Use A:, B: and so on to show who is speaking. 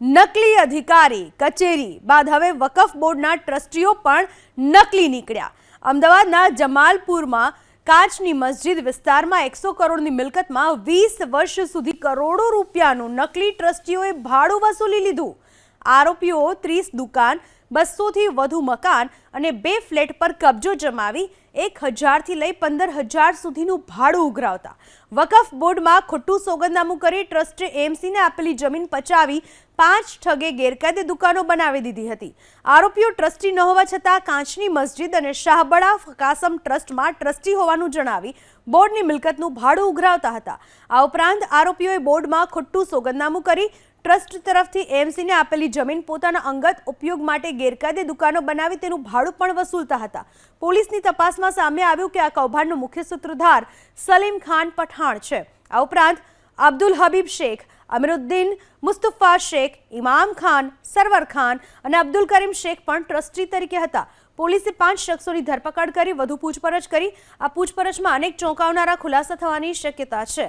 A: નકલી અધિકારી, કચેરી, બાદ હવે વકફ બોર્ડના ટ્રસ્ટીઓ પણ નકલી નીકળ્યા. અમદાવાદના જમાલપુરમાં કાચની મસ્જિદ વિસ્તારમાં એકસો કરોડની મિલકતમાં વીસ વર્ષ સુધી કરોડો રૂપિયાનું નકલી ટ્રસ્ટીઓએ ભાડું વસૂલી લીધું. આરોપીઓ ત્રીસ દુકાન બસોથી વધુ મકાન અને બે ફ્લેટ પર કબજો જમાવી એક હજારથી લઈ પંદર હજાર સુધીનું ભાડું ઉઘરાવતા. વકફ બોર્ડમાં ખોટું સોગંદનામું કરી ટ્રસ્ટે એમસીને આપેલી જમીન પચાવી પાંચ ઠગે ગેરકાયદે દુકાનો બનાવી દીધી હતી. આરોપીઓ ટ્રસ્ટી ન હોવા છતાં કાંચની મસ્જિદ અને શાહબડા કાસમ ટ્રસ્ટમાં ટ્રસ્ટી હોવાનું જણાવી બોર્ડની મિલકતનું ભાડું ઉઘરાવતા હતા. આ ઉપરાંત આરોપીઓએ બોર્ડમાં ખોટું સોગંદનામું કરી ટ્રસ્ટ તરફથી એમસીને આપેલી જમીન પોતાના અંગત ઉપયોગ માટે ગેરકાયદે દુકાનો બનાવી તેનું ભાડું પણ વસૂલતા હતા. પોલીસની તપાસમાં સામે આવ્યું કે આ કૌભાંડનો મુખ્ય સૂત્રધાર સલીમ ખાન પઠાણ છે. આ ઉપરાંત અબ્દુલ હબીબ શેખ, અમીરુદ્દીન મુસ્તફા શેખ, ઇમામ ખાન, સરવર ખાન અને અબ્દુલ કરીમ શેખ પણ ટ્રસ્ટી તરીકે હતા. પોલીસે પાંચ શખ્સોની ધરપકડ કરી, વધુ પૂછપરછ કરી. આ પૂછપરછમાં અનેક ચોંકાવનારા ખુલાસા થવાની શક્યતા છે.